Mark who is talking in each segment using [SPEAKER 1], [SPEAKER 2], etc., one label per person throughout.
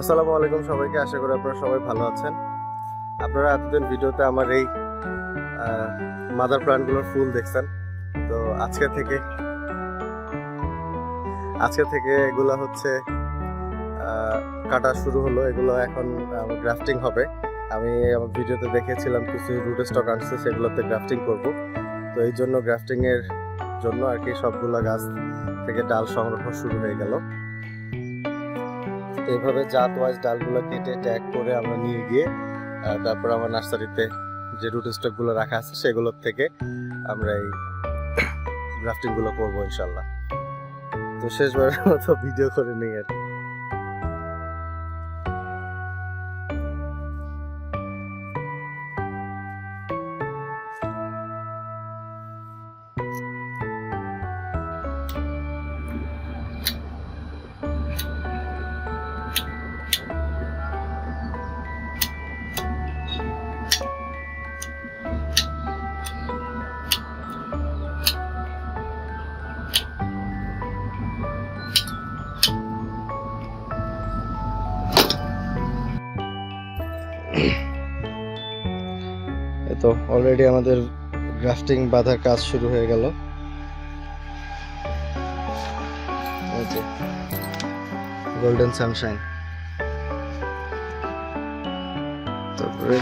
[SPEAKER 1] আসসালামু আলাইকুম সবাইকে, আশা করি আপনারা সবাই ভালো আছেন। আপনারা এতদিন ভিডিওতে আমার এই মাদার প্ল্যান্টগুলোর ফুল দেখছেন। তো আজকে থেকে আজকে থেকে এগুলো হচ্ছে কাটা শুরু হলো। এগুলো এখন গ্রাফটিং হবে। আমি আমার ভিডিওতে দেখেছিলাম কিছু রুট স্টক আনছে, সেগুলোতে গ্রাফটিং করব। তো এই জন্য গ্রাফটিং এর জন্য আর কি সবগুলো গাছ থেকে ডাল সংরক্ষণ শুরু হয়ে গেল। তো এইভাবে জাত ওয়াইজ ডালগুলো কেটে ট্যাগ করে আমরা নিয়ে গিয়ে তারপর আমার নার্সারিতে যে রুট স্টকগুলো রাখা আছে সেগুলোর থেকে আমরা এই গ্রাফটিংগুলো করব ইনশাল্লাহ তো শেষবারের মতো ভিডিও করে নিই আর কি। তো অলরেডি আমাদের গ্রাফটিং বাঁধার কাজ শুরু হয়ে গেল। গোল্ডেন সানশাইন তারপরে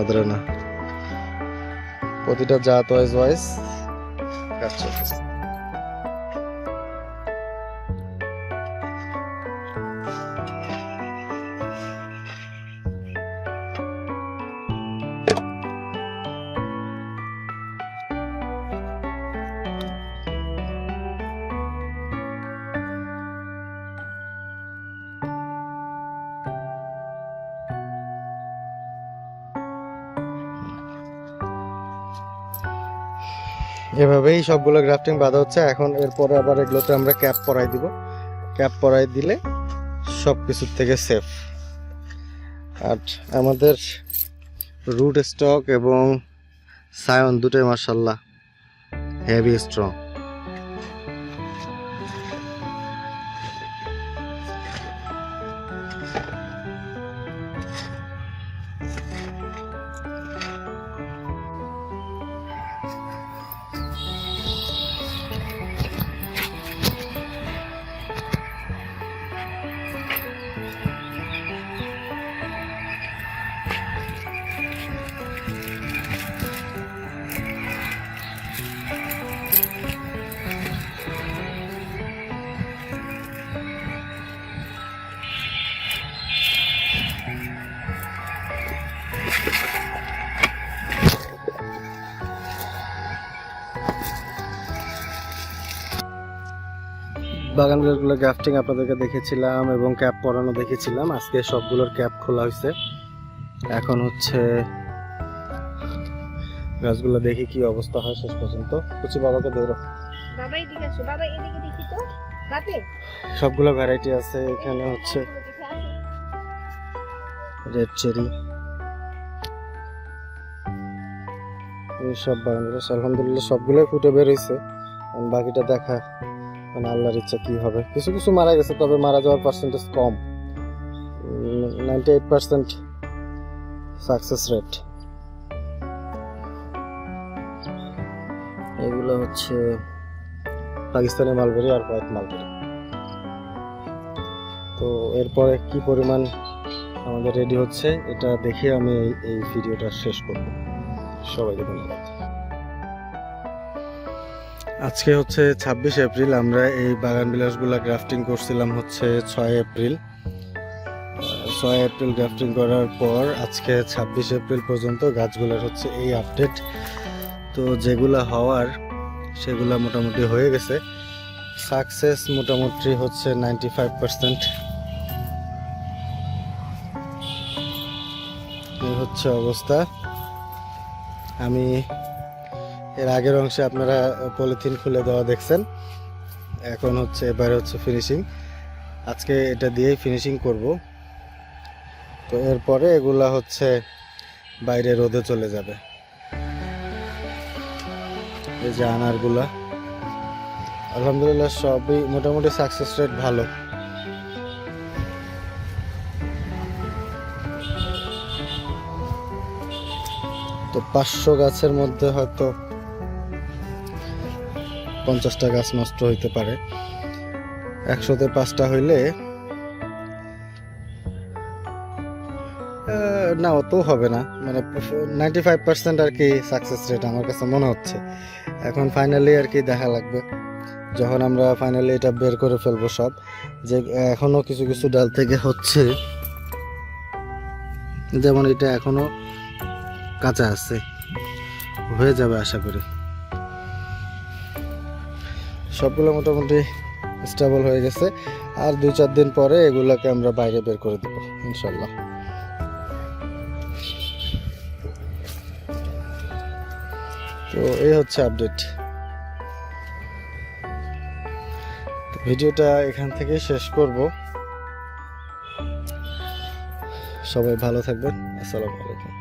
[SPEAKER 1] আদ্রানা। প্রতিটা জাত ওয়াইজ ওয়াইজ কাজ চলতেছে। এভাবেই সবগুলো গ্রাফটিং বাঁধা হচ্ছে। এখন এরপরে আবার এগুলোতে আমরা ক্যাপ পরাই দিব। ক্যাপ পরাই দিলে সব কিছুর থেকে সেফ আর আমাদের রুট স্টক এবং সায়ন দুটোই মার্শাল্লাহ হেভি স্ট্রং বাগানগুলো গ্রাফটিং আপনাদেরকে দেখেছিলাম এবং ক্যাপ পরানো দেখেছিলাম। আজকে সবগুলোর ক্যাপ খোলা হয়েছে। এখন হচ্ছে গাছগুলো দেখি কি অবস্থা হয় শেষ পর্যন্ত। কুচি বাবাকে ধরো। সবগুলো ভ্যারাইটি আছে এখানে হচ্ছে রেড চেরি সব বাগানগুলো আলহামদুলিল্লাহ সবগুলোই ফুটে বেরোইছে বাকিটা দেখা মানে আল্লাহর ইচ্ছা কি হবে? কিছু কিছু মারা গেছে, তবে মারা যাওয়ার পার্সেন্টেজ কম। Ninety eight percent success rate এগুলো হচ্ছে পাকিস্তানি মালবেরি আর হোয়াইট মালবেরি তো এরপরে কি পরিমাণ আমাদের রেডি হচ্ছে, এটা দেখে আমি এই- এই ভিডিওটা শেষ করব। সবাইকে ধন্যবাদ। আজকে হচ্ছে ছাব্বিশ এপ্রিল, আমরা এই বাগান বিলাসগুলা গ্রাফটিং করছিলাম হচ্ছে ছয় এপ্রিল। ছয় এপ্রিল গ্রাফটিং করার পর আজকে ছাব্বিশ এপ্রিল পর্যন্ত গাছগুলোর হচ্ছে এই আপডেট তো যেগুলা হওয়ার, সেগুলা মোটামুটি হয়ে গেছে। সাকসেস মোটামুটি হচ্ছে নাইনটি ফাইভ পার্সেন্ট এই হচ্ছে অবস্থা। আমি এর আগের অংশে আপনারা পলিথিন খুলে দেওয়া দেখছেন। এখন হচ্ছে, এবারে হচ্ছে ফিনিশিং আজকে এটা দিয়েই ফিনিশিং করব। তো এরপরে এগুলা হচ্ছে বাইরে রোদে চলে যাবে। এই যে আনারগুলা। আলহামদুলিল্লাহ সবই মোটামুটি সাকসেস রেট ভালো। তো পাঁচশো গাছের মধ্যে হয়তো পঞ্চাশটা গাছ নষ্ট হইতে পারে। একশোতে পাঁচটা হইলে না, অতও হবে না। মানে নাইনটি ফাইভ পার্সেন্ট আর কি সাকসেস রেট আমার কাছে মনে হচ্ছে। এখন ফাইনালি আর কি দেখা লাগবে। যখন আমরা ফাইনালি এটা বের করে ফেলব সব, যে এখনও কিছু কিছু ডাল থেকে হচ্ছে, যেমন এটা এখনও কাঁচা আছে। হয়ে যাবে আশা করি। সবগুলো মোটামুটি স্টেবল হয়ে গেছে। আর দুই চার দিন পরে এগুলোকে আমরা বাইরে বের করে দেবো, ইনশাল্লাহ। তো এই হচ্ছে আপডেট ভিডিওটা এখান থেকে শেষ করব। সবাই ভালো থাকবেন। আসসালামু আলাইকুম।